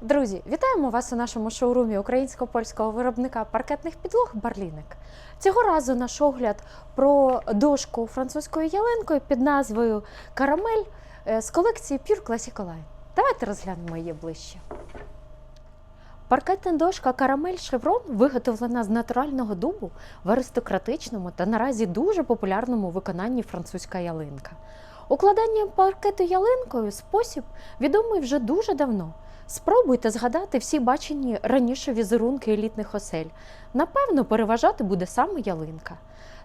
Друзі, вітаємо вас у нашому шоурумі українсько-польського виробника паркетних підлог Барліник. Цього разу наш огляд про дошку французькою ялинкою під назвою Карамель е, з колекції Pure Classic Line. Давайте розглянемо її ближче. Паркетна дошка Карамель Шеврон виготовлена з натурального дубу в аристократичному та наразі дуже популярному виконанні французька ялинка. Укладання паркету ялинкою спосіб відомий вже дуже давно. Спробуйте згадати всі бачені раніше візерунки елітних осель. Напевно, переважати буде саме ялинка.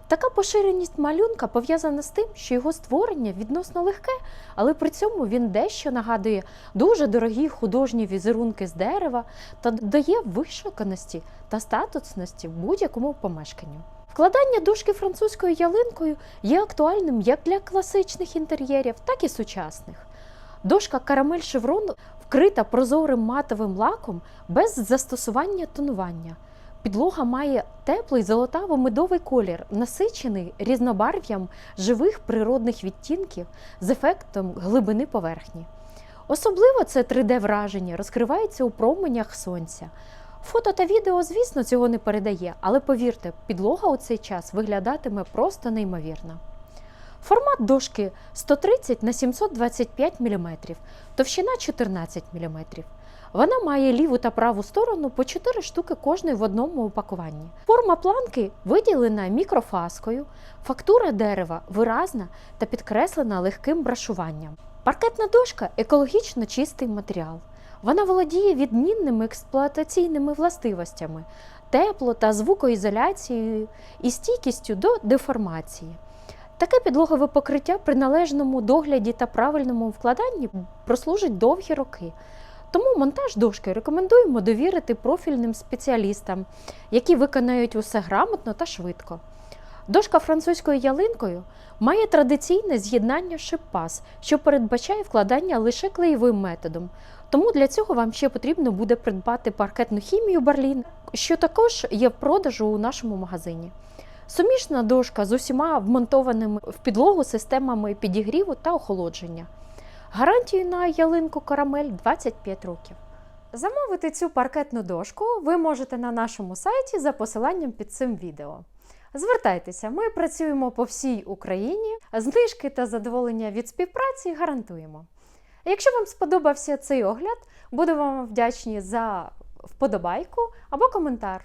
Така поширеність малюнка пов'язана з тим, що його створення відносно легке, але при цьому він дещо нагадує дуже дорогі художні візерунки з дерева та дає вишуканості та статусності будь-якому помешканню. Вкладання дошки французькою ялинкою є актуальним як для класичних інтер'єрів, так і сучасних. Дошка карамель шеврон вкрита прозорим матовим лаком без застосування тонування. Підлога має теплий золотаво-медовий колір, насичений різнобарв'ям живих природних відтінків з ефектом глибини поверхні. Особливо це 3D-враження розкривається у променях сонця. Фото та відео, звісно, цього не передає, але повірте, підлога у цей час виглядатиме просто неймовірно. Формат дошки 130 на 725 мм, товщина 14 мм. Вона має ліву та праву сторону по 4 штуки кожної в одному упакуванні. Форма планки виділена мікрофаскою, фактура дерева виразна та підкреслена легким брашуванням. Паркетна дошка екологічно чистий матеріал. Вона володіє відмінними експлуатаційними властивостями, тепло та звукоізоляцією і стійкістю до деформації. Таке підлогове покриття при належному догляді та правильному вкладанні прослужить довгі роки. Тому монтаж дошки рекомендуємо довірити профільним спеціалістам, які виконають усе грамотно та швидко. Дошка французькою ялинкою має традиційне з'єднання шип-пас, що передбачає вкладання лише клеєвим методом. Тому для цього вам ще потрібно буде придбати паркетну хімію Барлін, що також є в продажу у нашому магазині. Сумішна дошка з усіма вмонтованими в підлогу системами підігріву та охолодження. Гарантію на ялинку карамель 25 років. Замовити цю паркетну дошку ви можете на нашому сайті за посиланням під цим відео. Звертайтеся, ми працюємо по всій Україні, знижки та задоволення від співпраці гарантуємо. Якщо вам сподобався цей огляд, буду вам вдячні за вподобайку або коментар.